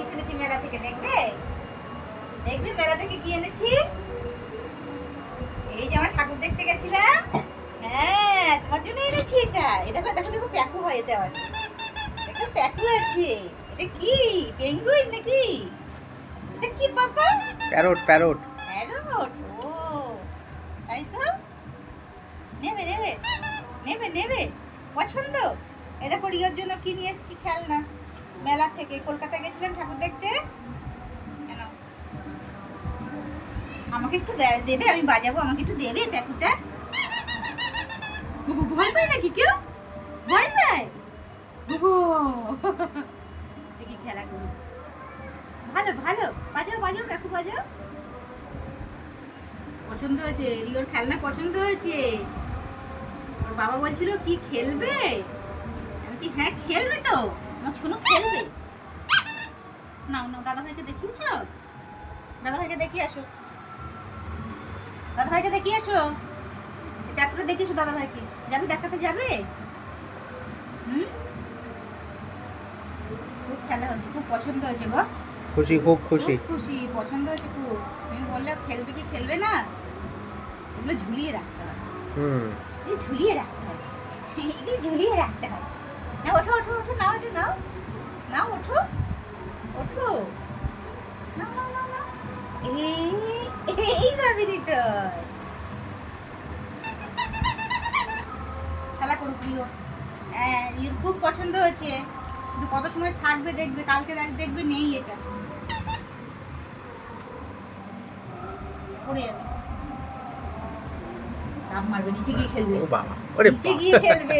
জিনিস এনেছি মেলা থেকে দেখবে? দেখবে মেলা থেকে কি এনেছি? এই যে আমার ঠাকুর দেখতে গেছিলাম। হ্যাঁ তোমার জন্য এনেছি এটা। এটা দেখো দেখো দেখো প্যাকু হয় এতে আবার। একটা প্যাকু আছে। এটা কি? পেঙ্গুইন নাকি? এটা কি বাবা? Parrot parrot. প্যারট? ও তাই তো? নেবে নেবে। নেবে নেবে। পছন্দ? এটা করিয়ার জন্য কি নিয়ে এসেছি খেলনা। মেলা থেকে। কলকাতা গেছিলাম ঠাকুর দেখতে? কেন? আমাকে একটু দেবে? আমি বাজাবো। আমাকে একটু দেবে প্যাকুটা ভয় পায় নাকি কেউ? ভয় পায়। দেখি খেলা করি। ভালো ভালো। বাজাও বাজাও প্যাকু বাজাও। পছন্দ হয়েছে? রিওর খেলনা পছন্দ হয়েছে? ওর বাবা বলছিল, কি খেলবে? আমি হ্যাঁ খেলবে তো। ছোনো খেলবে নাও নাও দেখিয়েছ? দেখিয়ে আসো। দেখিয়ে আসো। ট্রাক্টরে যাবে দেখাতে যাবে? হুম? খুব খেলা হয়েছে খুব পছন্দ হয়েছে গো। খুশি খুব খুশি। খুশি পছন্দ হয়েছে খুব। তুমি বললে খেলবে কি খেলবে না? এগুলো ঝুলিয়ে রাখতে হবে। হুম। এই ঝুলিয়ে রাখতে হবে। এগুলো ঝুলিয়ে রাখতে হবে। ওঠো ওঠো ওঠো নাও এটা নাও। নাও ওঠো। ওঠো। নাও নাও নাও নাও। এইভাবে হয়। খেলা করুক রিও হ্যাঁ রিওর খুব পছন্দ হয়েছে। কিন্তু কত সময় থাকবে দেখবে কালকে দেখ- দেখবে নেই এটা। পড়ে যাবে। মারবে নিচে গিয়ে খেলবে। নিচে গিয়ে খেলবে।